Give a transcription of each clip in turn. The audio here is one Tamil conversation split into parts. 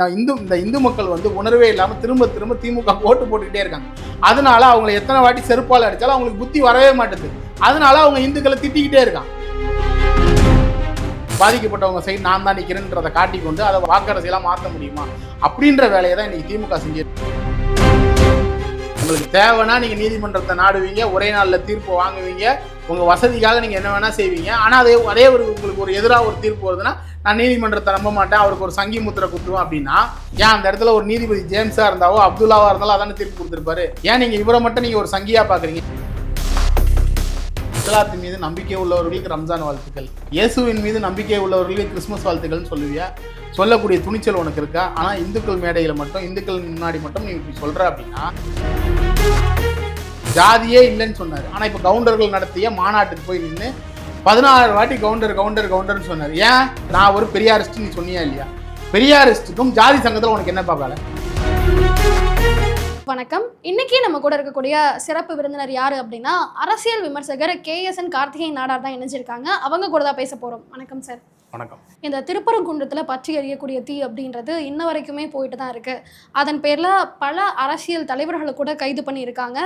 நான் இந்து இந்த இந்து மக்கள் வந்து உணர்வே இல்லாமல் திரும்ப திரும்ப திமுக ஓட்டு போட்டுக்கிட்டே இருக்காங்க. அதனால அவங்கள எத்தனை வாட்டி செருப்பால் அடித்தாலும் அவங்களுக்கு புத்தி வரவே மாட்டேது அதனால அவங்க இந்துக்களை திட்டிக்கிட்டே இருக்கான் பாதிக்கப்பட்டவங்க சைடு நான் தான் நிற்கிறேன்றதை காட்டிக்கொண்டு அதை வாக்கரசியெல்லாம் மாற்ற முடியுமா? அப்படின்ற வேலையை தான் இன்னைக்கு திமுக செஞ்சு உங்களுக்கு தேவைன்னா நீங்கள் நீதிமன்றத்தை நாடுவீங்க ஒரே நாளில் தீர்ப்பு வாங்குவீங்க. உங்கள் வசதிக்காக நீங்கள் என்ன வேணால் செய்வீங்க. ஆனால் அதே அதே ஒரு உங்களுக்கு ஒரு எதிராக ஒரு தீர்ப்பு வருதுன்னா நான் நீதிமன்றத்தை நம்ப மாட்டேன். அவருக்கு ஒரு சங்கி முத்திரை கொடுத்துருவோம் அப்படின்னா ஏன் அந்த இடத்துல ஒரு நீதிபதி ஜேம்ஸாக இருந்தாவோ அப்துல்லாவாக இருந்தாலும் அதானே தீர்ப்பு கொடுத்துருப்பாரு? ஏன் நீங்கள் இவரை மட்டும் நீங்கள் ஒரு சங்கியாக பார்க்குறீங்க இஸ்லாத்தின் மீது நம்பிக்கை உள்ளவர்களுக்கு ரம்ஜான் வாழ்த்துக்கள். இயேசுவின் மீது நம்பிக்கை உள்ளவர்களுக்கு கிறிஸ்மஸ் வாழ்த்துக்கள்னு சொல்லுவியா? சொல்லக்கூடிய துணிச்சல் உனக்கு இருக்கா? ஆனால் இந்துக்கள் மேடையில் மட்டும் இந்துக்கள் முன்னாடி மட்டும் நீ இப்படி சொல்கிற அப்படின்னா ஜாதியே இல்லைன்னு சொன்னார். ஆனால் இப்போ கவுண்டர்கள் நடத்திய மாநாட்டுக்கு போய் நின்று பதினாறு வாட்டி கவுண்டர் கவுண்டர் கவுண்டர்னு சொன்னார். ஏன்? நான் ஒரு பெரியாரிஸ்ட் நீ சொன்னியா இல்லையா? பெரியாரிஸ்ட்டுக்கும் ஜாதி சங்கத்தில் உனக்கு என்ன பார்க்கல வணக்கம். இன்னைக்கு நம்ம கூட இருக்கக்கூடிய சிறப்பு விருந்தினர் யாரு அப்படின்னா அரசியல் விமர்சகர் K S N Karthigai Nadar தான் இணைஞ்சிருக்காங்க. அவங்க கூட தான் பேச போறோம். வணக்கம் சார் வணக்கம். இந்த திருப்பரங்குன்றத்தில் பற்றி எறியக்கூடிய தீ அப்படின்றது இன்ன வரைக்குமே போயிட்டு தான் இருக்கு. அதன் பேரில் பல அரசியல் தலைவர்களை கூட கைது பண்ணியிருக்காங்க.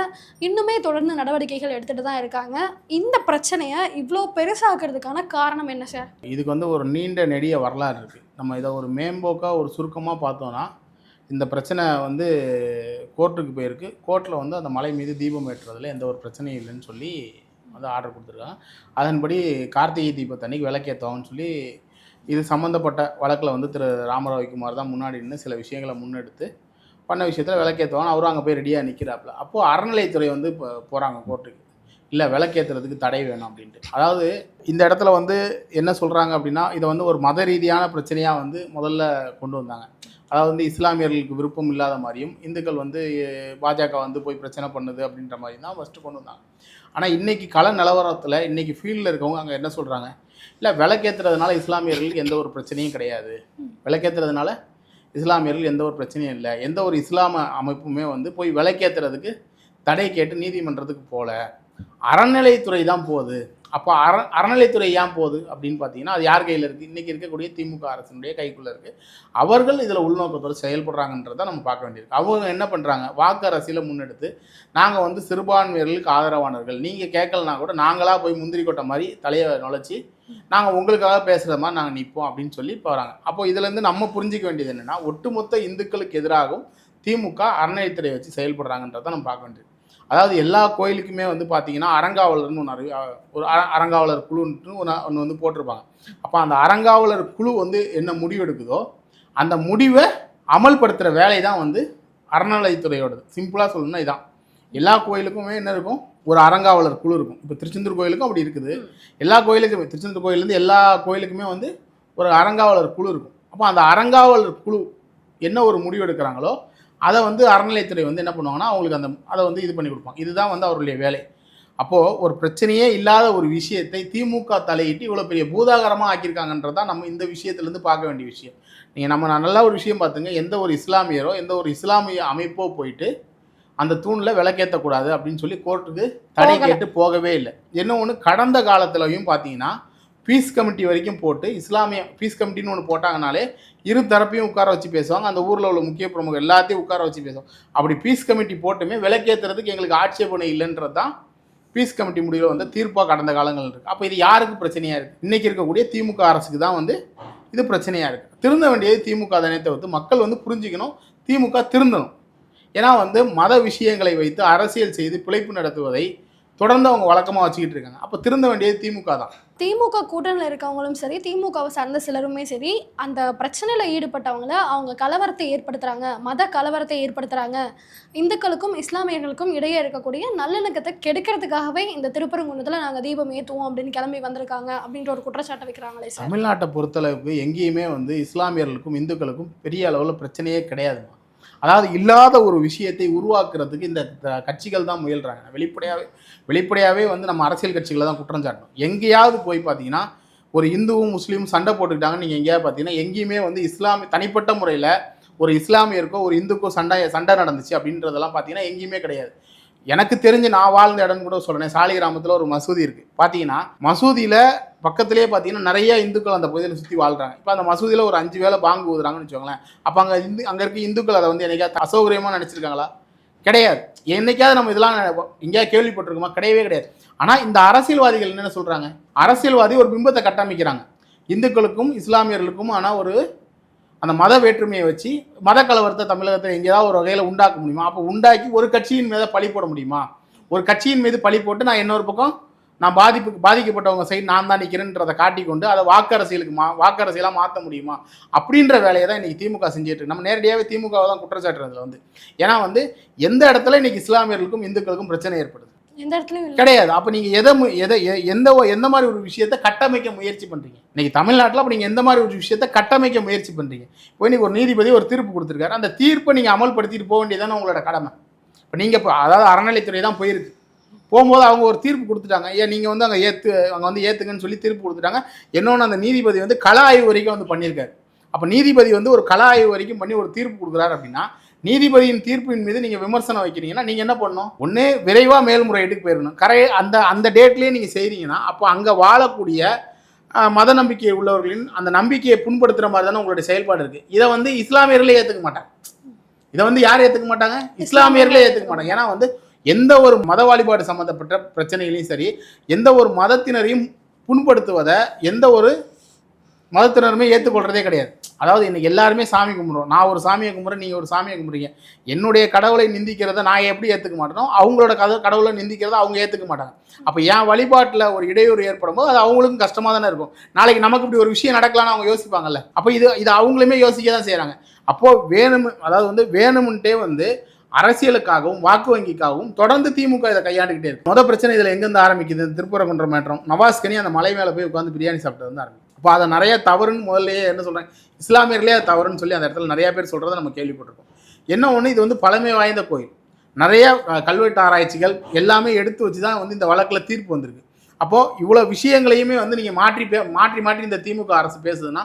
இன்னுமே தொடர்ந்து நடவடிக்கைகள் எடுத்துட்டு தான் இருக்காங்க. இந்த பிரச்சனையை இவ்வளோ பெருசாக்குறதுக்கான காரணம் என்ன சார் இதுக்கு வந்து ஒரு நீண்ட நெடிய வரலாறு இருக்குது நம்ம இதை ஒரு மேம்போக்காக ஒரு சுருக்கமாக பார்த்தோன்னா இந்த பிரச்சனை வந்து கோர்ட்டுக்கு போயிருக்கு. கோர்ட்டில் வந்து அந்த மலை மீது தீபம் ஏற்றுறதுல எந்த ஒரு பிரச்சனையும் இல்லைன்னு சொல்லி வந்து ஆர்டர் கொடுத்துருக்காங்க. அதன்படி கார்த்திகை தீபத்தன்னைக்கு விளக்கேற்றுவாங்கன்னு சொல்லி இது சம்மந்தப்பட்ட வழக்கில் வந்து திரு ராமராவிக்குமார் தான் முன்னாடி நின்று சில விஷயங்களை முன்னெடுத்து பண்ண விஷயத்தில் விளக்கேற்றுவாங்க அவரும் அங்கே போய் ரெடியாக நிற்கிறாப்புல அப்போது அறநிலைத்துறை வந்து இப்போ போகிறாங்க கோர்ட்டுக்கு. இல்லை விளக்கேற்றுறதுக்கு தடை வேணும் அப்படின்ட்டு. அதாவது இந்த இடத்துல வந்து என்ன சொல்கிறாங்க அப்படின்னா இதை வந்து ஒரு மத ரீதியான பிரச்சனையாக வந்து முதல்ல கொண்டு வந்தாங்க. அதாவது வந்து இஸ்லாமியர்களுக்கு விருப்பம் இல்லாத மாதிரியும் இந்துக்கள் வந்து பாஜக வந்து போய் பிரச்சனை பண்ணுது அப்படின்ற மாதிரி தான் ஃபஸ்ட்டு கொண்டு வந்தாங்க. ஆனால் இன்றைக்கி கள நிலவரத்தில் இன்றைக்கி ஃபீல்டில் இருக்கவங்க அங்கே என்ன சொல்கிறாங்க இல்லை விளக்கேற்றுறதுனால இஸ்லாமியர்களுக்கு எந்த ஒரு பிரச்சனையும் கிடையாது. விளக்கேற்றுறதுனால இஸ்லாமியர்கள் எந்த ஒரு பிரச்சனையும் இல்லை. எந்த ஒரு இஸ்லாம அமைப்புமே வந்து போய் விளக்கேற்றுறதுக்கு தடை கேட்டு நீதிமன்றத்துக்கு போகல அறநிலைத்துறை தான் போகுது. அப்போ அற அறநிலைத்துறை ஏன் போகுது அப்படின்னு பார்த்தீங்கன்னா அது யார் கையில் இருக்குது இன்றைக்கி இருக்கக்கூடிய திமுக அரசினுடைய கைக்குள்ளே இருக்குது அவர்கள் இதில் உள்நோக்கத்தோடு செயல்படுறாங்கன்றதை நம்ம பார்க்க வேண்டியிருக்கு. அவங்க என்ன பண்ணுறாங்க வாக்கு அரசியலை முன்னெடுத்து நாங்கள் வந்து சிறுபான்மையர்களுக்கு ஆதரவானவர்கள். நீங்கள் கேட்கலனா கூட நாங்களாக போய் முந்திரி கொட்டை மாதிரி தலையை நுழைச்சி நாங்கள் உங்களுக்காக பேசுகிற மாதிரி நாங்கள் நிற்போம் அப்படின்னு சொல்லி போகிறாங்க அப்போ இதுலேருந்து நம்ம புரிஞ்சிக்க வேண்டியது என்னென்னா ஒட்டுமொத்த இந்துக்களுக்கு எதிராகவும் திமுக அறநிலைத்துறை வச்சு செயல்படுறாங்கன்றதை நம்ம பார்க்க வேண்டியது அதாவது எல்லா கோயிலுக்குமே வந்து பார்த்தீங்கன்னா அறங்காவலர்னு ஒன்று ஒரு அற அறங்காவலர் குழுன்ட்டு ஒன்று ஒன்று வந்து போட்டிருப்பாங்க. அப்போ அந்த அறங்காவலர் குழு வந்து என்ன முடிவு எடுக்குதோ அந்த முடிவை அமல்படுத்துகிற வேலை தான் வந்து அறநிலைத்துறையோடது சிம்பிளாக சொல்லணும்னா இதான். எல்லா கோயிலுக்குமே என்ன இருக்கும்? ஒரு அறங்காவலர் குழு இருக்கும். இப்போ திருச்செந்தூர் கோயிலுக்கும் அப்படி இருக்குது. எல்லா கோயிலுக்குமே திருச்செந்தூர் கோயிலேருந்து எல்லா கோயிலுக்குமே வந்து ஒரு அறங்காவலர் குழு இருக்கும். அப்போ அந்த அறங்காவலர் குழு என்ன ஒரு முடிவு எடுக்கிறாங்களோ அதை வந்து அறநிலையத்துறை வந்து என்ன பண்ணுவாங்கன்னா அவங்களுக்கு அந்த அதை வந்து இது பண்ணி கொடுப்பாங்க. இதுதான் வந்து அவருடைய வேலை. அப்போது ஒரு பிரச்சனையே இல்லாத ஒரு விஷயத்தை திமுக தலையிட்டு இவ்வளோ பெரிய பூதாகரமாக ஆக்கியிருக்காங்கன்றது தான் நம்ம இந்த விஷயத்துலேருந்து பார்க்க வேண்டிய விஷயம். நீங்கள் நம்ம நல்ல ஒரு விஷயம் பார்த்துங்க. எந்த ஒரு இஸ்லாமியரோ எந்த ஒரு இஸ்லாமிய அமைப்போ போயிட்டு அந்த தூணில் விளக்கேற்றக்கூடாது அப்படின்னு சொல்லி கோர்ட்டுக்கு தடை. கேட்டு போகவே இல்லை. என்ன ஒன்று கடந்த காலத்துலையும் பார்த்தீங்கன்னா பீஸ் கமிட்டி வரைக்கும் போட்டு இஸ்லாமிய பீஸ் கமிட்டின்னு ஒன்று போட்டாங்கனாலே இரு தரப்பையும் உட்கார வச்சு பேசுவாங்க. அந்த ஊரில் உள்ள முக்கிய பிரமுகர் எல்லாத்தையும் உட்கார வச்சு பேசுவாங்க. அப்படி பீஸ் கமிட்டி போட்டுமே விளக்கேற்றுறதுக்கு எங்களுக்கு ஆட்சேபனை இல்லைன்றது தான் பீஸ் கமிட்டி முடிவில் வந்து தீர்ப்பாக கடந்த காலங்கள் இருக்குது அப்போ இது யாருக்கு பிரச்சனையாக இருக்குது இன்றைக்கி இருக்கக்கூடிய திமுக அரசுக்கு தான் வந்து இது பிரச்சனையாக இருக்குது திருந்த வேண்டியது திமுக தானே தவிர்த்து மக்கள் வந்து புரிஞ்சுக்கணும் திமுக திருந்தணும். ஏன்னா வந்து மத விஷயங்களை வைத்து அரசியல் செய்து பிழைப்பு நடத்துவதை தொடர்ந்து அவங்க வழக்கமாக வச்சுக்கிட்டு இருக்காங்க. அப்போ திருந்த வேண்டியது திமுக தான். திமுக கூட்டணியில் இருக்கவங்களும் சரி திமுகவை சார்ந்த சிலருமே சரி அந்த பிரச்சனையில் ஈடுபட்டவங்கள அவங்க கலவரத்தை ஏற்படுத்துறாங்க மத கலவரத்தை ஏற்படுத்துறாங்க. இந்துக்களுக்கும் இஸ்லாமியர்களுக்கும் இடையே இருக்கக்கூடிய நல்லிணக்கத்தை கெடுக்கிறதுக்காகவே இந்த திருப்பரங்குன்றத்தில் நாங்கள் தீபம் ஏற்றுவோம் அப்படின்னு கிளம்பி வந்திருக்காங்க அப்படின்ற ஒரு குற்றச்சாட்டை வைக்கிறாங்களே சார். தமிழ்நாட்டை பொறுத்தளவுக்கு எங்கேயுமே வந்து இஸ்லாமியர்களுக்கும் இந்துக்களுக்கும் பெரிய அளவில் பிரச்சனையே கிடையாதுமா? அதாவது இல்லாத ஒரு விஷயத்தை உருவாக்குறதுக்கு இந்த கட்சிகள் தான் முயல்றாங்க. வெளிப்படையாகவே வெளிப்படையாகவே வந்து நம்ம அரசியல் கட்சிகளை தான் குற்றம் சாட்டணும். எங்கேயாவது போய் பார்த்தீங்கன்னா ஒரு இந்துவும் முஸ்லீமும் சண்டை போட்டுக்கிட்டாங்கன்னு நீங்கள் எங்கேயாவது பார்த்தீங்கன்னா எங்கேயுமே வந்து இஸ்லாமிய தனிப்பட்ட முறையில் ஒரு இஸ்லாமியருக்கோ ஒரு இந்துக்கோ சண்டை சண்டை நடந்துச்சு அப்படின்றதெல்லாம் பார்த்தீங்கன்னா எங்கேயுமே கிடையாது. எனக்கு தெரிஞ்சு நான் வாழ்ந்த இடம்னு கூட சொல்கிறேன் சாலிகிராமத்தில் ஒரு மசூதி இருக்குது பார்த்தீங்கன்னா மசூதியில் பக்கத்துலேயே பார்த்தீங்கன்னா நிறைய இந்துக்கள் அந்த பகுதியில் சுற்றி வாழ்கிறாங்க இப்போ அந்த மசூதியில் ஒரு அஞ்சு வேளை பாங்கு ஊதுறாங்கன்னு வச்சுக்கோங்களேன். அப்போ அங்கே இந்து அங்கே இருக்க இந்துக்கள் அதை வந்து என்னைக்காவது அசௌகரியமாக நினச்சிருக்காங்களா? கிடையாது. என்னைக்காவது நம்ம இதெல்லாம் எங்கேயாவது கேள்விப்பட்டிருக்கோமா? கிடையவே கிடையாது. ஆனால் இந்த அரசியல்வாதிகள் என்னென்ன சொல்கிறாங்க அரசியல்வாதி ஒரு பிம்பத்தை கட்டமைக்கிறாங்க. இந்துக்களுக்கும் இஸ்லாமியர்களுக்கும் ஆனால் ஒரு அந்த மத வேற்றுமையை வச்சு மத கலவரத்தை தமிழகத்தில் எங்கேயாவது ஒரு வகையில் உண்டாக்க முடியுமா? அப்போ உண்டாக்கி ஒரு கட்சியின் மீது பழி போட முடியுமா? ஒரு கட்சியின் மீது பழி போட்டு நான் இன்னொரு பக்கம் நான் பாதிப்புக்கு பாதிக்கப்பட்டவங்க சைடு நான் தான் நிற்கிறேன்றதை காட்டிக்கொண்டு அதை வாக்கரசியலுக்கு மா வாக்கரசியலாக மாற்ற முடியுமா? அப்படின்ற வேலையை தான் இன்றைக்கி திமுக செஞ்சுட்டு நம்ம நேரடியாகவே திமுகவை தான் குற்றச்சாட்டுறதுல வந்து. ஏன்னா வந்து எந்த இடத்துல இன்னைக்கு இஸ்லாமியர்களுக்கும் இந்துக்களுக்கும் பிரச்சனை ஏற்படுது? எந்த இடத்துலயும் கிடையாது. அப்போ நீங்கள் எதை மு- எதை எந்த எந்த மாதிரி ஒரு விஷயத்தை கட்டமைக்க முயற்சி பண்ணுறீங்க இன்னைக்கு தமிழ்நாட்டில் அப்போ நீங்கள் எந்த மாதிரி ஒரு விஷயத்த கட்டமைக்க முயற்சி பண்ணுறீங்க இப்போ இன்னைக்கு ஒரு நீதிபதி ஒரு தீர்ப்பு கொடுத்துருக்காரு. அந்த தீர்ப்பை நீங்கள் அமல்படுத்திட்டு போக வேண்டியதானே உங்களோட கடமை. இப்போ நீங்கள் இப்போ அதாவது அறநிலைத்துறை தான் போயிருக்கு. போகும்போது அவங்க ஒரு தீர்ப்பு கொடுத்துட்டாங்க. ஏன் நீங்கள் வந்து அங்கே ஏற்று அங்கே வந்து ஏற்றுங்கன்னு சொல்லி தீர்ப்பு கொடுத்துட்டாங்க. இன்னொன்று அந்த நீதிபதி வந்து கள ஆய்வு வரைக்கும் வந்து பண்ணியிருக்காரு. அப்போ நீதிபதி வந்து ஒரு கள ஆய்வு வரைக்கும் பண்ணி ஒரு தீர்ப்பு கொடுக்குறாரு அப்படின்னா நீதிபதியின் தீர்ப்பின் மீது நீங்கள் விமர்சனம் வைக்கிறீங்கன்னா நீங்கள் என்ன பண்ணணும்? ஒன்று விரைவாக மேல்முறையீட்டுக்கு போயிடணும். கரை அந்த அந்த டேட்லேயே நீங்கள் செய்கிறீங்கன்னா அப்போ அங்கே வாழக்கூடிய மத நம்பிக்கை உள்ளவர்களின் அந்த நம்பிக்கையை புண்படுத்துகிற மாதிரி தானே உங்களுடைய செயல்பாடு இருக்குது இதை வந்து இஸ்லாமியர்களே ஏற்றுக்க மாட்டாங்க. இதை வந்து யார் ஏற்றுக்க மாட்டாங்க? இஸ்லாமியர்களே ஏற்றுக்க மாட்டாங்க. ஏன்னா வந்து எந்த ஒரு மத வழிபாடு சம்மந்தப்பட்ட பிரச்சனைகளையும் சரி எந்த ஒரு மதத்தினரையும் புண்படுத்துவதை எந்த ஒரு மதத்தினருமே ஏற்றுக்கொள்றதே கிடையாது. அதாவது இன்னைக்கு எல்லாருமே சாமி கும்பிடுறோம். நான் ஒரு சாமியை கும்பிட்றேன் நீங்கள் ஒரு சாமியை கும்பிட்றீங்க. என்னுடைய கடவுளை நிந்திக்கிறத நான் எப்படி ஏற்றுக்க மாட்டேனோ அவங்களோட கத கடவுளை நிந்திக்கிறத அவங்க ஏற்றுக்க மாட்டாங்க. அப்போ என் வழிபாட்டில் ஒரு இடையூறு ஏற்படும் போது அது அவங்களுக்கும் கஷ்டமாக தானே இருக்கும். நாளைக்கு நமக்கு இப்படி ஒரு விஷயம் நடக்கலாம்னு அவங்க யோசிப்பாங்கல்ல. அப்போ இது இது அவங்களுமே யோசிக்க தான் செய்கிறாங்க அப்போது வேணும் அதாவது வந்து வேணும்ன்ட்டே வந்து அரசியலுக்காகவும் வாக்கு வங்கிக்காகவும் தொடர்ந்து திமுக இதை கையாண்டுக்கிட்டே இருக்கு. மொதல் பிரச்சனை இதில் எங்கேருந்து ஆரம்பிக்குது? இந்த திருப்பரங்குன்ற மாற்றம். நவாஸ்கனி அந்த மலை மேலே போய் உட்காந்து பிரியாணி சாப்பிட்டு வந்து ஆரம்பிக்கும் அப்போ அதை நிறைய தவறுன்னு முதல்லயே என்ன சொல்கிறேன் இஸ்லாமியர்களே அது தவறுன்னு சொல்லி அந்த இடத்துல நிறைய பேர் சொல்கிறத நம்ம கேள்விப்பட்டிருக்கோம். என்ன ஒன்று இது வந்து பழமை வாய்ந்த கோயில். நிறைய கல்வெட்டு ஆராய்ச்சிகள் எல்லாமே எடுத்து வச்சு தான் வந்து இந்த வழக்கில் தீர்ப்பு வந்திருக்கு. அப்போது இவ்வளோ விஷயங்களையுமே வந்து நீங்கள் மாற்றி பே மாற்றி மாற்றி இந்த திமுக அரசு பேசுதுன்னா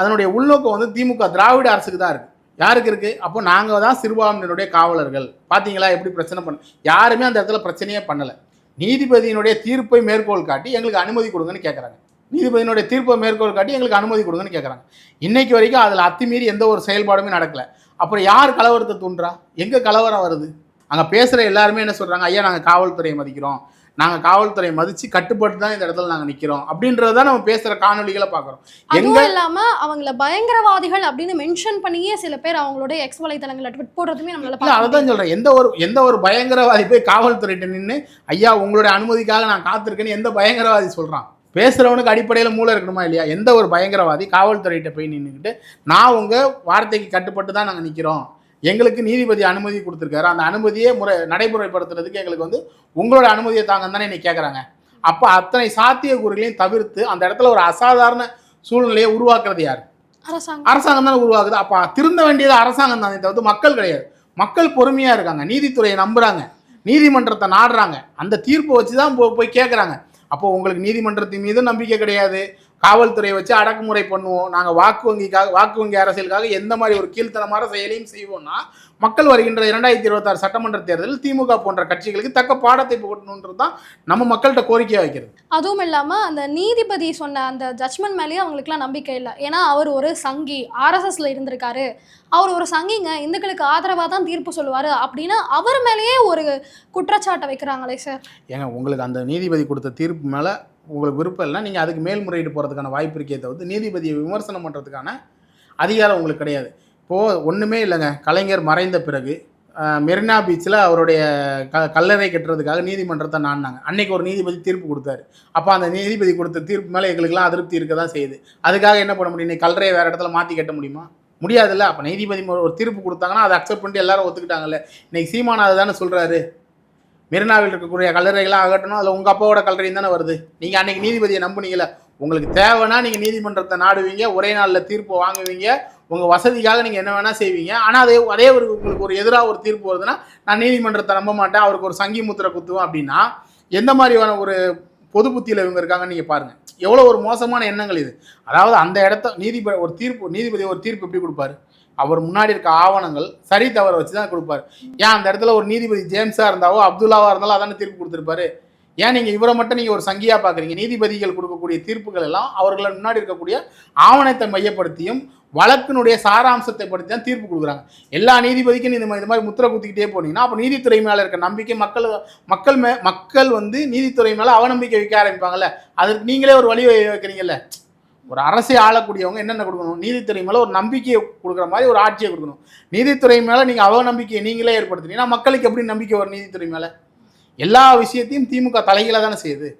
அதனுடைய உள்நோக்கம் வந்து திமுக திராவிட அரசுக்கு தான் இருக்குது யாருக்கு இருக்குது அப்போ நாங்கள் தான் சிறுபான்மையினுடைய காவலர்கள். பார்த்தீங்களா எப்படி பிரச்சனை பண்ண யாருமே அந்த இடத்துல பிரச்சனையே பண்ணலை. நீதிபதியினுடைய தீர்ப்பை மேற்கோள் காட்டி எங்களுக்கு அனுமதி கொடுங்கன்னு கேட்குறாங்க நீதிபதியினுடைய தீர்ப்பை மேற்கோள் காட்டி எங்களுக்கு அனுமதி கொடுங்கன்னு கேட்குறாங்க இன்னைக்கு வரைக்கும் அதில் அத்துமீறி எந்த ஒரு செயல்பாடுமே நடக்கல. அப்புறம் யார் கலவரத்தை தூண்டுறா? எங்கே கலவரம் வருது? அங்கே பேசுகிற எல்லாருமே என்ன சொல்கிறாங்க ஐயா நாங்கள் காவல்துறையை மதிக்கிறோம். நாங்கள் காவல்துறையை மதித்து கட்டுப்பட்டு தான் இந்த இடத்துல நாங்கள் நிற்கிறோம் அப்படின்றத தான் நம்ம பேசுகிற காணொலிகளை பார்க்குறோம் எங்க அதுவும் இல்லாம அவங்கள பயங்கரவாதிகள் அப்படின்னு மென்ஷன் பண்ணியே சில பேர் அவங்களோட எக்ஸ் வலைத்தளங்கள்ல ட்விட் போடுறதுமே நம்மளால அதை தான் சொல்கிறேன் எந்த ஒரு எந்த ஒரு பயங்கரவாதி போய் காவல்துறையிட்ட நின்று ஐயா உங்களுடைய அனுமதிக்காக நான் காத்திருக்கேன்னு எந்த பயங்கரவாதி சொல்கிறான் பேசுகிறவனுக்கு அடிப்படையில் மூளை இருக்கணுமா இல்லையா? எந்த ஒரு பயங்கரவாதி காவல்துறையிட்ட போய் நின்றுக்கிட்டு நான் உங்கள் வார்த்தைக்கு கட்டுப்பட்டு தான் நாங்கள் நிற்கிறோம் எங்களுக்கு நீதிபதி அனுமதி கொடுத்துருக்காரு. அந்த அனுமதியை முறை நடைமுறைப்படுத்துறதுக்கு எங்களுக்கு வந்து உங்களோட அனுமதியை தாங்கன்னு தானே இன்னைக்கு கேட்குறாங்க அப்போ அத்தனை சாத்தியக்கூறுகளையும் தவிர்த்து அந்த இடத்துல ஒரு அசாதாரண சூழ்நிலையை உருவாக்குறது யார்? அரசாங்கம். அரசாங்கம் தான் உருவாகுது அப்போ திருந்த வேண்டியது அரசாங்கம் தானே. தவிர்த்து மக்கள் கிடையாது. மக்கள் பொறுமையாக இருக்காங்க. நீதித்துறையை நம்புறாங்க. நீதிமன்றத்தை நாடுறாங்க. அந்த தீர்ப்பை வச்சு தான் போய் கேட்குறாங்க அப்போ உங்களுக்கு நீதிமன்றத்தின் மீது நம்பிக்கை கிடையாது. காவல்துறையை வச்சு அடக்குமுறை பண்ணுவோம். நாங்கள் வாக்கு வங்கிக்காக வாக்கு வங்கி அரசியலுக்காக எந்த மாதிரி ஒரு கீழ்த்தனமான செயலையும் செய்வோம்னா மக்கள் வருகின்ற இரண்டாயிரத்தி இருபத்தாறு சட்டமன்ற தேர்தலில் திமுக போன்ற கட்சிகளுக்கு தக்க பாடத்தை புகட்டணுன்றது தான் நம்ம மக்கள்கிட்ட கோரிக்கையாக வைக்கிறது. அதுவும் இல்லாம அந்த நீதிபதி சொன்ன அந்த ஜட்மெண்ட் மேலேயே அவங்களுக்குலாம் நம்பிக்கை இல்லை. ஏன்னா அவர் ஒரு சங்கி ஆர்எஸ்எஸ்ல இருந்திருக்காரு. அவர் ஒரு சங்கிங்க இந்துக்களுக்கு ஆதரவா தான் தீர்ப்பு சொல்லுவாரு அப்படின்னு அவர் மேலேயே ஒரு குற்றச்சாட்டை வைக்கிறாங்களே சார். ஏங்க உங்களுக்கு அந்த நீதிபதி கொடுத்த தீர்ப்பு மேலே உங்களுக்கு விருப்பம் இல்லைனா நீங்கள் அதுக்கு மேல்முறையீடு போகிறதுக்கான வாய்ப்பு இருக்கே தவிர்த்து நீதிபதியை விமர்சனம் பண்ணுறதுக்கான அதிகாரம் உங்களுக்கு கிடையாது. இப்போது ஒன்றுமே இல்லைங்க. கலைஞர் மறைந்த பிறகு மெரினா பீச்சில் அவருடைய க கல்லறை கட்டுறதுக்காக நீதிமன்றத்தை நாடினாங்க. அன்னைக்கு ஒரு நீதிபதி தீர்ப்பு கொடுத்தாரு. அப்போ அந்த நீதிபதி கொடுத்த தீர்ப்பு மேலே எங்களுக்கெல்லாம் அதிருப்தி இருக்க தான் செய்யுது. அதுக்காக என்ன பண்ண முடியும்? இன்னைக்கு கல்லறையை வேறு இடத்துல மாற்றி கட்ட முடியுமா? முடியாதுல்ல. அப்போ நீதிபதி ஒரு ஒரு தீர்ப்பு கொடுத்தாங்கன்னா அதை அக்செப்ட் பண்ணிட்டு எல்லாரும் ஒத்துக்கிட்டாங்கல்ல. இன்னைக்கு சீமான் அதை தானே சொல்கிறாரு மெரினாவில் இருக்கக்கூடிய கல்லறைகளாக அகட்டணும் அதில் உங்கள் அப்பாவோட கல்லறையும் தானே வருது. நீங்கள் அன்றைக்கி நீதிபதியை நம்புனீங்கல்ல. உங்களுக்கு தேவைன்னா நீங்கள் நீதிமன்றத்தை நாடுவீங்க ஒரே நாளில் தீர்ப்பு வாங்குவீங்க உங்கள் வசதிக்காக நீங்கள் என்ன வேணால் செய்வீங்க. ஆனால் அதே அதே ஒரு உங்களுக்கு ஒரு எதிராக ஒரு தீர்ப்பு வருதுன்னா நான் நீதிமன்றத்தை நம்ப மாட்டேன் அவருக்கு ஒரு சங்கி முத்திரை குத்துவேன் அப்படின்னா எந்த மாதிரியான ஒரு பொது புத்தியில் இவங்க இருக்காங்கன்னு நீங்கள் பாருங்கள் எவ்வளோ ஒரு மோசமான எண்ணங்கள் இது. அதாவது அந்த இடத்த நீதிபதி ஒரு தீர்ப்பு நீதிபதி ஒரு தீர்ப்பு எப்படி கொடுப்பாரு? அவர் முன்னாடி இருக்க ஆவணங்கள் சரி தவறு வச்சு தான் கொடுப்பாரு. ஏன் அந்த இடத்துல ஒரு நீதிபதி ஜேம்ஸாக இருந்தாவோ அப்துல்லாவாக இருந்தாலும் அதான தீர்ப்பு கொடுத்துருப்பாரு. ஏன் நீங்கள் இவரை மட்டும் நீங்கள் ஒரு சங்கியாக பார்க்குறீங்க நீதிபதிகள் கொடுக்கக்கூடிய தீர்ப்புகள் எல்லாம் அவர்களை முன்னாடி இருக்கக்கூடிய ஆவணத்தை மையப்படுத்தியும் வழக்கினுடைய சாராம்சத்தை படுத்தி தான் தீர்ப்பு கொடுக்குறாங்க. எல்லா நீதிபதிக்கும் இந்த மாதிரி இந்த மாதிரி முத்திரை குத்திக்கிட்டே போனீங்கன்னா அப்போ நீதித்துறை மேலே இருக்க நம்பிக்கை மக்கள் மக்கள் மே மக்கள் வந்து நீதித்துறை மேலே அவநம்பிக்கை வைக்க ஆரம்பிப்பாங்கல்ல. அதுக்கு நீங்களே ஒரு வழி வைக்கிறீங்கல்ல ஒரு அரசை ஆளக்கூடியவங்க என்னென்ன கொடுக்கணும்? நீதித்துறை மேலே ஒரு நம்பிக்கையை கொடுக்குற மாதிரி ஒரு ஆட்சியை கொடுக்கணும். நீதித்துறை மேலே நீங்கள் அவநம்பிக்கையை நீங்களே ஏற்படுத்துனீங்கன்னா மக்களுக்கு எப்படி நம்பிக்கை வரும் நீதித்துறை மேலே? எல்லா விஷயத்தையும் திமுக தலைகளை தானே செய்யுது.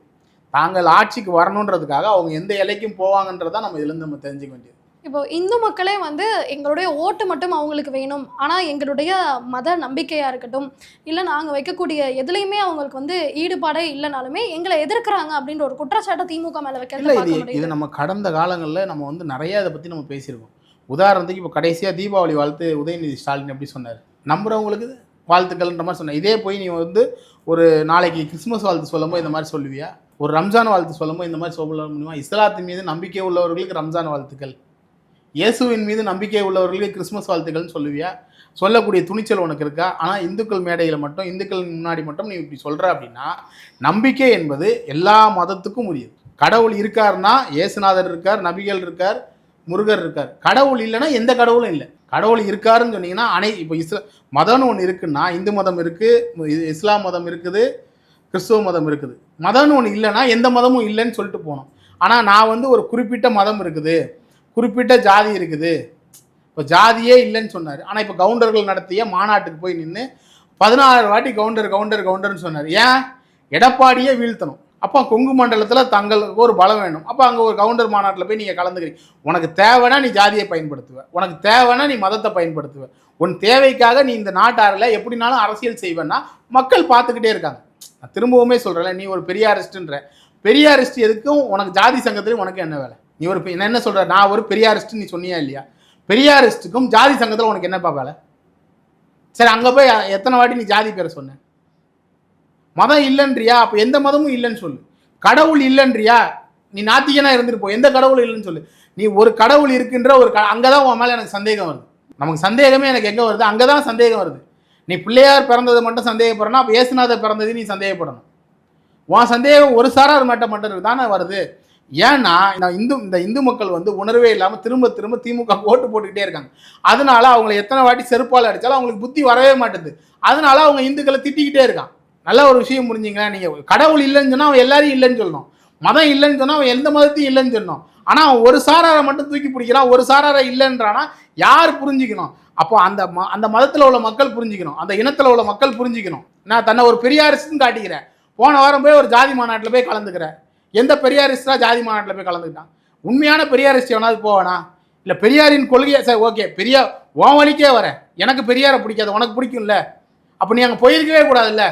தாங்கள் ஆட்சிக்கு வரணுன்றதுக்காக அவங்க எந்த எல்லைக்கும் போவாங்கன்றதான் நம்ம இதுலேருந்து நம்ம தெரிஞ்சுக்க வேண்டியது. இப்போ இந்து மக்களே வந்து எங்களுடைய ஓட்டு மட்டும் அவங்களுக்கு வேணும். ஆனால் எங்களுடைய மத நம்பிக்கையாக இருக்கட்டும் இல்லை நாங்கள் வைக்கக்கூடிய எதுலையுமே அவங்களுக்கு வந்து ஈடுபாடே இல்லைனாலுமே எங்களை எதிர்க்கிறாங்க அப்படின்ற ஒரு குற்றச்சாட்டை திமுக மேலே வைக்கிறத இது இது நம்ம கடந்த காலங்களில் நம்ம வந்து நிறைய இதை பற்றி நம்ம பேசியிருக்கோம். உதாரணத்துக்கு இப்போ கடைசியாக தீபாவளி வாழ்த்து உதயநிதி ஸ்டாலின் எப்படி சொன்னார். நம்புறவங்களுக்கு வாழ்த்துக்கள்ன்ற மாதிரி சொன்னேன் இதே போய் நீ வந்து ஒரு நாளைக்கு கிறிஸ்மஸ் வாழ்த்து சொல்லும்போது இந்த மாதிரி சொல்லுவியா? ஒரு ரம்ஜான் வாழ்த்து சொல்லும்போது இந்த மாதிரி சொல்ல முடியுமா இஸ்லாத்தின் மீது நம்பிக்கை உள்ளவர்களுக்கு ரம்ஜான் வாழ்த்துக்கள். இயேசுவின் மீது நம்பிக்கை உள்ளவர்களுக்கு கிறிஸ்மஸ் வாழ்த்துக்கள்னு சொல்லுவியா? சொல்லக்கூடிய துணிச்சல் உனக்கு இருக்கா? ஆனால் இந்துக்கள் மேடையில் மட்டும் இந்துக்கள் முன்னாடி மட்டும் நீ இப்படி சொல்கிற அப்படின்னா நம்பிக்கை என்பது எல்லா மதத்துக்கும் உரியது. கடவுள் இருக்கார்னா இயேசுநாதர் இருக்கார் நபிகள் இருக்கார் முருகர் இருக்கார். கடவுள் இல்லைன்னா எந்த கடவுளும் இல்லை. கடவுள் இருக்காருன்னு சொன்னீங்கன்னா அனை இப்போ இஸ்லா மதம்னு ஒன்று இருக்குன்னா இந்து மதம் இருக்குது இஸ்லாம் மதம் இருக்குது கிறிஸ்துவ மதம் இருக்குது. மதம்னு ஒன்று இல்லைன்னா எந்த மதமும் இல்லைன்னு சொல்லிட்டு போனோம். ஆனால் நான் வந்து ஒரு குறிப்பிட்ட மதம் இருக்குது. குறிப்பிட்ட ஜாதி இருக்குது. இப்போ ஜாதியே இல்லைன்னு சொன்னார். ஆனால் இப்போ கவுண்டர்கள் நடத்திய மாநாட்டுக்கு போய் நின்று பதினாறு வாட்டி கவுண்டர் கவுண்டர் கவுண்டர்னு சொன்னார். ஏன்? எடப்பாடியே வீழ்த்தணும். அப்போ கொங்கு மண்டலத்தில் தங்களுக்கு ஒரு பலம் வேணும். அப்போ அங்கே ஒரு கவுண்டர் மாநாட்டில் போய் நீங்கள் கலந்துக்கிறீங்க. உனக்கு தேவைன்னா நீ ஜாதியை பயன்படுத்துவ. உனக்கு தேவைன்னா நீ மதத்தை பயன்படுத்துவ. உன் தேவைக்காக நீ இந்த நாட்டாரில் எப்படினாலும் அரசியல் செய்வேன்னா மக்கள் பார்த்துக்கிட்டே இருக்காங்க. நான் திரும்பவுமே சொல்கிறேன் நீ ஒரு பெரியாரிஸ்ட்டுன்ற பெரியாரிஸ்ட் எதுக்கும் உனக்கு ஜாதி சங்கத்துலேயும் உனக்கு என்ன வேலை? நீ ஒரு நான் என்ன சொல்கிற நான் ஒரு பெரியாரிஸ்ட் நீ சொன்னியா இல்லையா? பெரியாரிஸ்ட்டுக்கும் ஜாதி சங்கத்தில் உனக்கு என்னப்பா வேலை சரி அங்கே போய் எத்தனை வாட்டி நீ ஜாதி பேரை சொன்ன? மதம் இல்லைன்றியா? அப்போ எந்த மதமும் இல்லைன்னு சொல்லு. கடவுள் இல்லைன்றியா? நீ நாத்திகனாக இருந்துட்டு போ. எந்த கடவுள் இல்லைன்னு சொல்லு. நீ ஒரு கடவுள் இருக்குன்ற ஒரு க அங்கே தான் உன் மேலே எனக்கு சந்தேகம் வருது. நமக்கு சந்தேகமே எனக்கு எங்கே வருது? அங்கே தான் சந்தேகம் வருது. நீ பிள்ளையார் பிறந்ததை மட்டும் சந்தேகப்படுறனா அப்போ ஏசுநாதர் பிறந்தது நீ சந்தேகப்படணும். உன் சந்தேகம் ஒரு சாரார் மட்டும் மட்டும் தானே வருது? ஏன்னா நான் இந்து இந்த இந்து மக்கள் வந்து உணர்வே இல்லாமல் திரும்ப திரும்ப திமுக ஓட்டு போட்டுக்கிட்டே இருக்காங்க. அதனால அவங்களை எத்தனை வாட்டி செருப்பால் அடித்தாலும் அவங்களுக்கு புத்தி வரவே மாட்டுது. அதனால அவங்க இந்துக்களை திட்டிக்கிட்டே இருக்கான். நல்ல ஒரு விஷயம் புரிஞ்சுங்களா நீங்கள் கடவுள் இல்லைன்னு சொன்னால் அவன் எல்லாரையும் இல்லைன்னு சொல்லணும். மதம் இல்லைன்னு சொன்னால் அவன் எந்த மதத்தையும் இல்லைன்னு சொல்லணும். ஆனால் அவன் ஒரு சாராரை மட்டும் தூக்கி பிடிக்கிறான். ஒரு சாராரை இல்லைன்றானா யார் புரிஞ்சுக்கணும்? அப்போ அந்த ம அந்த மதத்தில் உள்ள மக்கள் புரிஞ்சுக்கணும். அந்த இனத்தில் உள்ள மக்கள் புரிஞ்சுக்கணும். நான் தன்னை ஒரு பெரிய அரசுன்னு காட்டிக்கிறேன். போன வாரம் போய் ஒரு ஜாதி மாநாட்டில் போய் கலந்துக்கிறேன். எந்த பெரியாரிஸ்டா ஜாதி மாநாட்டில் போய் கலந்துக்கிட்டான்? உண்மையான பெரியாரிஸ்ட் எவனாவது போவானா இல்லை பெரியாரின் கொள்கையை சரி ஓகே பெரியார் உன் வழிக்கே வரேன். எனக்கு பெரியாரை பிடிக்காது உனக்கு பிடிக்கும்ல. அப்போ நீ அங்கே போயிருக்கவே கூடாதுல்ல.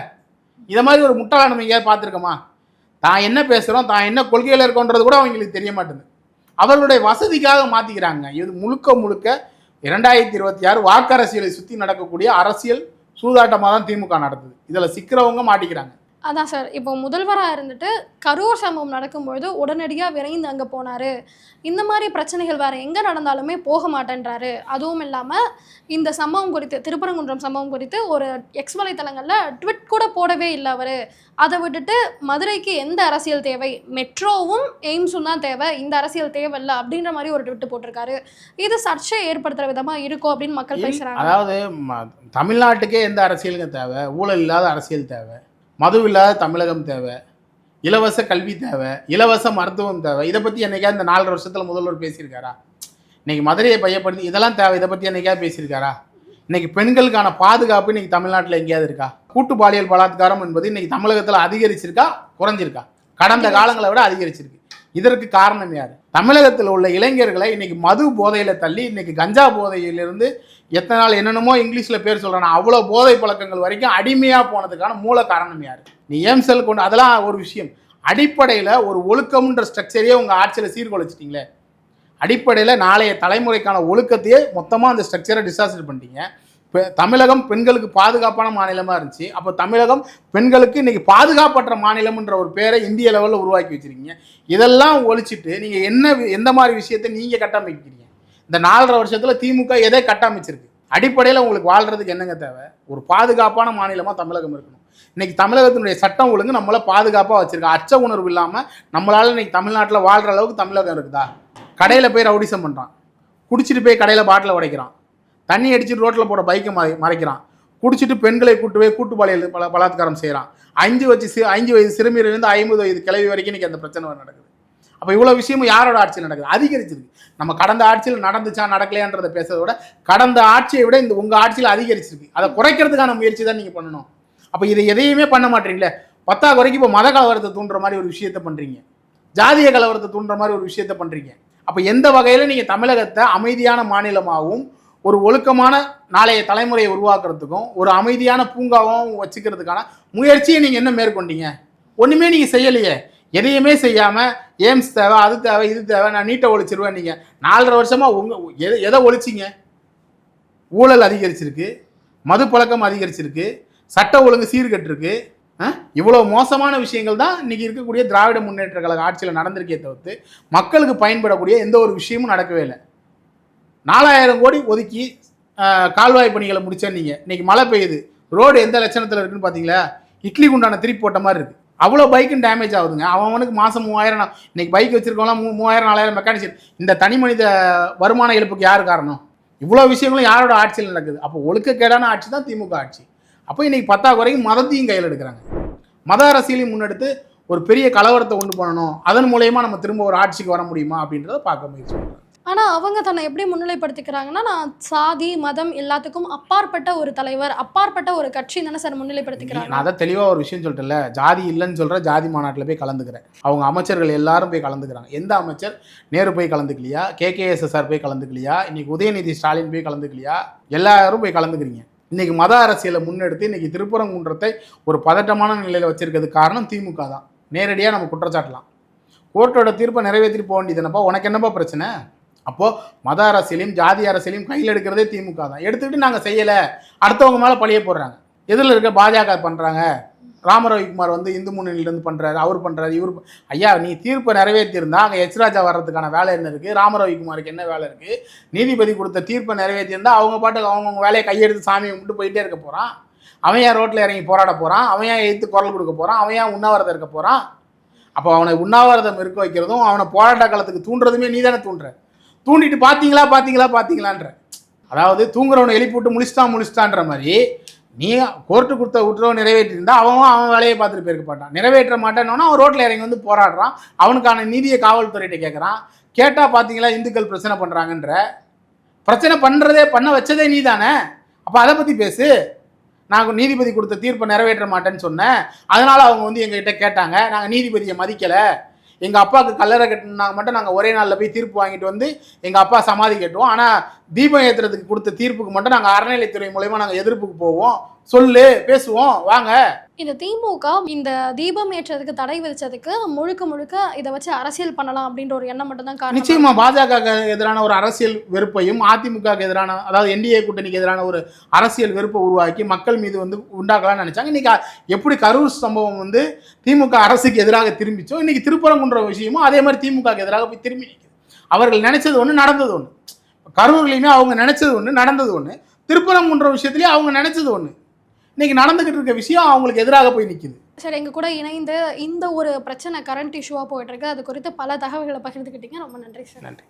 இதை மாதிரி ஒரு முட்டாள நம்ம எங்கேயாவது பார்த்துருக்கோமா? தான் என்ன பேசுகிறோம் தான் என்ன கொள்கையில் இருக்கோன்றது கூட அவங்களுக்கு தெரிய மாட்டேங்குது. அவர்களுடைய வசதிக்காக மாற்றிக்கிறாங்க இது முழுக்க முழுக்க இரண்டாயிரத்தி இருபத்தி ஆறு வாக்கு அரசியலை சுற்றி நடக்கக்கூடிய அரசியல் சூதாட்டமாக தான் திமுக நடத்துது இதில் சிக்கிறவங்க மாட்டிக்கிறாங்க. அதான் சார் இப்போ முதல்வராக இருந்துட்டு கரூர் சம்பவம் நடக்கும்பொழுது உடனடியாக விரைந்து அங்கே போனார். இந்த மாதிரி பிரச்சனைகள் வேறு எங்கே நடந்தாலுமே போக மாட்டேன்றாரு. அதுவும் இல்லாமல் இந்த சம்பவம் குறித்து திருப்பரங்குன்றம் சம்பவம் குறித்து ஒரு எக்ஸ் வலைத்தளங்களில் ட்விட் கூட போடவே இல்லை அவர். அதை விட்டுட்டு மதுரைக்கு எந்த அரசியல் தேவை? மெட்ரோவும் எய்ம்ஸும் தான் தேவை. இந்த அரசியல் தேவையில்லை அப்படின்ற மாதிரி ஒரு ட்விட் போட்டிருக்காரு. இது சர்ச்சை ஏற்படுத்துகிற விதமாக இருக்கும் அப்படின்னு மக்கள் பேசுகிறாங்க அதாவது தமிழ்நாட்டுக்கே எந்த அரசியலுங்க தேவை? ஊழல் இல்லாத அரசியல் தேவை. மதுவில்லாத தமிழகம் தேவை இலவச கல்வி தேவை இலவச மருத்துவம் தேவை. இதை பற்றி என்னைக்கா இந்த நாலரை வருஷத்தில் முதல்வர் பேசியிருக்காரா? இன்னைக்கு மதுரையை பையப்படுத்தி இதெல்லாம் தேவை இதை பற்றி என்னைக்கா பேசியிருக்காரா? இன்னைக்கு பெண்களுக்கான பாதுகாப்பு இன்னைக்கு தமிழ்நாட்டில் எங்கேயாவது இருக்கா? கூட்டு பாலியல் பலாத்காரம் என்பது இன்னைக்கு தமிழகத்தில் அதிகரிச்சிருக்கா குறைஞ்சிருக்கா? கடந்த காலங்களை விட அதிகரிச்சிருக்கு. இதற்கு காரணம் யார்? தமிழகத்தில் உள்ள இளைஞர்களை இன்னைக்கு மது போதையில தள்ளி இன்னைக்கு கஞ்சா போதையிலிருந்து எத்தனை நாள் என்னென்னமோ இங்கிலீஷில் பேர் சொல்கிறான் அவ்வளோ போதை பழக்கங்கள் வரைக்கும் அடிமையாக போனதுக்கான மூல காரணம் யார்? நீ ஏம் செல் கொண்டு அதெல்லாம் ஒரு விஷயம். அடிப்படையில் ஒரு ஒழுக்கம்ன்ற ஸ்ட்ரக்சரையே உங்கள் ஆட்சியில் சீர்குலைச்சிட்டீங்களே. அடிப்படையில் நாளைய தலைமுறைக்கான ஒழுக்கத்தையே மொத்தமாக அந்த ஸ்ட்ரக்சரை டிசாஸ்டர் பண்ணிட்டீங்க. தமிழகம் பெண்களுக்கு பாதுகாப்பான மாநிலமாக இருந்துச்சு. அப்போ தமிழகம் பெண்களுக்கு இன்றைக்கி பாதுகாப்பற்ற மாநிலம்ன்ற ஒரு பேரை இந்திய லெவலில் உருவாக்கி வச்சிருக்கீங்க. இதெல்லாம் ஒழிச்சிட்டு நீங்கள் என்ன எந்த மாதிரி விஷயத்தை நீங்கள் கட்டமைக்கிறீங்க? இந்த நாலரை வருஷத்தில் திமுக எதை கட்டமைச்சிருக்கு? அடிப்படையில் உங்களுக்கு வாழ்கிறதுக்கு என்னங்க தேவை? ஒரு பாதுகாப்பான மாநிலமாக தமிழகம் இருக்கணும். இன்றைக்கி தமிழகத்தினுடைய சட்டம் ஒழுங்கு நம்மளை பாதுகாப்பாக வச்சுருக்கோம் அச்ச உணர்வு இல்லாமல் நம்மளால இன்னைக்கு தமிழ்நாட்டில் வாழ்கிற அளவுக்கு தமிழகம் இருக்குதா? கடையில் போய் ரவுடிசம் பண்ணுறான் குடிச்சிட்டு போய் கடையில் பாட்டில் உடைக்கிறான். தண்ணி அடிச்சுட்டு ரோட்டில் போட பைக்கை மறை மறைக்கிறான். குடிச்சிட்டு பெண்களை கூட்டு போய் கூட்டு பல பலாத்காரம் செய்கிறான் அஞ்சு வச்சு சி அஞ்சு வயது சிறுமியிலிருந்து ஐம்பது வயது கிளவி வரைக்கும் இன்றைக்கி அந்த பிரச்சனை நடக்குது. அப்போ இவ்வளோ விஷயமும் யாரோட ஆட்சியில் நடக்குது? அதிகரிச்சிருக்கு. நம்ம கடந்த ஆட்சியில் நடந்துச்சா நடக்கலையான்றதை பேசுறதை விட கடந்த ஆட்சியை விட இந்த உங்கள் ஆட்சியில் அதிகரிச்சிருக்கு. அதை குறைக்கிறதுக்கான முயற்சி தான் நீங்கள் பண்ணணும். அப்போ இதை எதையுமே பண்ண மாட்டீங்களே? பத்தாவது வரைக்கும் இப்போ மத கலவரத்தை தூண்டுற மாதிரி ஒரு விஷயத்தை பண்ணுறீங்க ஜாதிய கலவரத்தை தூண்டுற மாதிரி ஒரு விஷயத்தை பண்ணுறீங்க அப்போ எந்த வகையில் நீங்கள் தமிழகத்தை அமைதியான மாநிலமாகவும் ஒரு ஒழுக்கமான நாளைய தலைமுறையை உருவாக்குறதுக்கும் ஒரு அமைதியான பூங்காவும் வச்சுக்கிறதுக்கான முயற்சியை நீங்கள் என்ன மேற்கொண்டீங்க? ஒன்றுமே நீங்கள் செய்யலையே. எதையுமே செய்யாமல் ஏம்ஸ் தேவை அது தேவை இது தேவை நான் நீட்டை ஒழிச்சிருவேன் நீங்கள் நாலரை வருஷமாக உங்கள் எதை எதை ஒழிச்சிங்க? ஊழல் அதிகரிச்சிருக்கு மது பழக்கம் அதிகரிச்சிருக்கு சட்ட ஒழுங்கு சீர்கட்டிருக்கு. இவ்வளோ மோசமான விஷயங்கள் தான் இன்றைக்கி இருக்கக்கூடிய திராவிட முன்னேற்ற கழக ஆட்சியில் நடந்திருக்கே தவிர்த்து மக்களுக்கு பயன்படக்கூடிய எந்த ஒரு விஷயமும் நடக்கவே இல்லை. நாலாயிரம் கோடி ஒதுக்கி கால்வாய் பணிகளை முடிச்சேன் நீங்கள் இன்னைக்கு மழை பெய்யுது. ரோடு எந்த லட்சணத்தில் இருக்குன்னு பார்த்தீங்களா இட்லி குண்டான திருப்பி போட்ட மாதிரி இருக்குது அவ்வளோ பைக்கும் டேமேஜ் ஆகுதுங்க. அவனுக்கு மாதம் மூவாயிரம் இன்றைக்கி இன்னைக்கு பைக் வச்சுருக்கோம்லாம் மூ மூவாயிரம் நாலாயிரம் மெக்கானிஷியன் இந்த தனி மனித வருமான இழப்புக்கு யார் காரணம்? இவ்வளோ விஷயங்களும் யாரோட ஆட்சியில் நடக்குது? அப்போ ஒழுக்கக்கேடான ஆட்சி தான் திமுக ஆட்சி. அப்போ இன்னைக்கு பத்தாவது வரைக்கும் மதத்தையும் கையில் எடுக்கிறாங்க. மத அரசியலையும் முன்னெடுத்து ஒரு பெரிய கலவரத்தை கொண்டு பண்ணணும் அதன் மூலயமா நம்ம திரும்ப ஒரு ஆட்சிக்கு வர முடியுமா அப்படின்றத பார்க்க முயற்சி பண்ணுறாங்க ஆனால் அவங்க தன்னை எப்படி முன்னிலைப்படுத்திக்கிறாங்கன்னா நான் சாதி மதம் எல்லாத்துக்கும் அப்பாற்பட்ட ஒரு தலைவர் அப்பாற்பட்ட ஒரு கட்சி தானே சார் முன்னிலைப்படுத்திக்கிறாங்க. நான் அதான் தெளிவாக ஒரு விஷயம் சொல்லிட்டேன்ல. ஜாதி இல்லைன்னு சொல்கிற ஜாதி மாநாட்டில் போய் கலந்துக்கிறேன். அவங்க அமைச்சர்கள் எல்லாரும் போய் கலந்துக்கிறாங்க. எந்த அமைச்சர்? நேரு போய் கலந்துக்கலையா? கேகேஎஸ்எஸ்ஆர் போய் கலந்துக்கலையா? இன்னைக்கு உதயநிதி ஸ்டாலின் போய் கலந்துக்கலையா? எல்லாரும் போய் கலந்துக்கிறீங்க. இன்னைக்கு மத அரசியலை முன்னெடுத்து இன்னைக்கு திருப்பரங்குன்றத்தை ஒரு பதட்டமான நிலையில் வச்சிருக்கிறதுக்கு காரணம் திமுக தான். நேரடியாக நம்ம குற்றச்சாட்டலாம். கோர்ட்டோட தீர்ப்பை நிறைவேற்றிட்டு போக வேண்டியதுனப்பா உனக்கு என்னப்பா பிரச்சனை? அப்போது மத அரசியலையும் ஜாதி அரசியலையும் கையில் எடுக்கிறதே திமுக தான். எடுத்துக்கிட்டு நாங்கள் செய்யலை. அடுத்தவங்க மேலே பழிய போடுறாங்க. எதில் இருக்க பாஜக பண்ணுறாங்க ராம ரவிக்குமார் வந்து இந்து முன்னணியிலேருந்து பண்ணுறாரு அவர் பண்ணுறாரு இவர் ஐயா நீ தீர்ப்பை நிறைவேற்றியிருந்தா அங்கே எச்ராஜா வர்றதுக்கான வேலை என்ன இருக்குது ராம ரவிக்குமாருக்கு என்ன வேலை இருக்குது நீதிபதி கொடுத்த தீர்ப்பை நிறைவேற்றியிருந்தா அவங்க பாட்டுக்கு அவங்கவுங்க வேலையை கையெடுத்து சாமியை கும்பிட்டு போயிட்டே இருக்க போகிறான் அவன் ஏன் ரோட்டில் இறங்கி போராட போகிறான் அவன் ஏன் எதிர்த்து குரல் கொடுக்க போகிறான் அவன் ஏன் உண்ணாவிரதம் இருக்க போகிறான் அப்போ அவனை உண்ணாவிரதம் இருக்க வைக்கிறதும் அவனை போராட்ட காலத்துக்கு தூண்டுறதுமே நீ தானே தூண்டுற. தூண்டிட்டு பார்த்தீங்களா பார்த்தீங்களா பார்த்தீங்களான்ற அதாவது தூங்குறவனை எழுப்பி விட்டு முழிச்சிட்டான் முழிச்சிட்டான்ற மாதிரி நீ கோர்ட்டு கொடுத்த உத்தரவு நிறைவேற்றிருந்தா அவன் அவன் வேலையை பார்த்துட்டு போயிருக்க மாட்டான். நிறைவேற்ற மாட்டேன்னா அவன் ரோட்டில் இறங்கி வந்து போராடுறான். அவனுக்கான நீதியை காவல்துறையிட்ட கேட்குறான் கேட்டால் பார்த்தீங்களா இந்துக்கள் பிரச்சனை பண்ணுறாங்கன்ற பிரச்சனை பண்ணுறதே பண்ண வச்சதே நீ தானே அப்போ அதை பற்றி பேசு. நான் நீதிபதி கொடுத்த தீர்ப்பை நிறைவேற்ற மாட்டேன்னு சொன்னேன். அதனால் அவங்க வந்து எங்ககிட்ட கேட்டாங்க. நாங்கள் நீதிபதியை மதிக்கலை. எங்கள் அப்பாவுக்கு கல்லறை கட்டினாங்க மட்டும் நாங்கள் ஒரே நாளில் போய் தீர்ப்பு வாங்கிட்டு வந்து எங்கள் அப்பா சமாதி கட்டுவோம். ஆனால் தீபம் ஏற்றுறதுக்கு கொடுத்த தீர்ப்புக்கு மட்டும் நாங்கள் அறநிலைத்துறை மூலயமா நாங்கள் எதிர்ப்புக்கு போவோம். சொல்லு பேசுவோம் வாங்க. இந்த திமுக இந்த தீபம் ஏற்றதுக்கு தடை விதிச்சதுக்கு முழுக்க முழுக்க இதை வச்சு அரசியல் பண்ணலாம் அப்படின்ற ஒரு எண்ணம் மட்டும் தான் காரணம் நிச்சயமா பாஜக எதிரான ஒரு அரசியல் வெறுப்பையும் அதிமுக எதிரான அதாவது என்டிஏ கூட்டணிக்கு எதிரான ஒரு அரசியல் வெறுப்பை உருவாக்கி மக்கள் மீது வந்து உண்டாக்கலாம்னு நினைச்சாங்க. இன்னைக்கு எப்படி கரூர் சம்பவம் வந்து திமுக அரசுக்கு எதிராக திரும்பிச்சோ இன்னைக்கு திருப்பரங்குன்ற விஷயமும் அதே மாதிரி திமுக எதிராக போய் திரும்பி நிற்குது அவர்கள் நினைச்சது ஒன்று நடந்தது ஒன்று கரூர்லையுமே அவங்க நினைச்சது ஒன்று நடந்தது ஒன்று திருப்பரங்குன்ற விஷயத்துலேயே அவங்க நினைச்சது ஒன்று இன்னைக்கு நடந்துகிட்டு இருக்க விஷயம் அவங்களுக்கு எதிராக போய் நிற்குது சரி எங்க கூட இணைந்து இந்த ஒரு பிரச்சனை கரண்ட் இஷ்யூவா போயிட்டு இருக்கு. அது குறித்து பல தகவல்களை பகிர்ந்துக்கிட்டீங்க ரொம்ப நன்றி சார். நன்றி.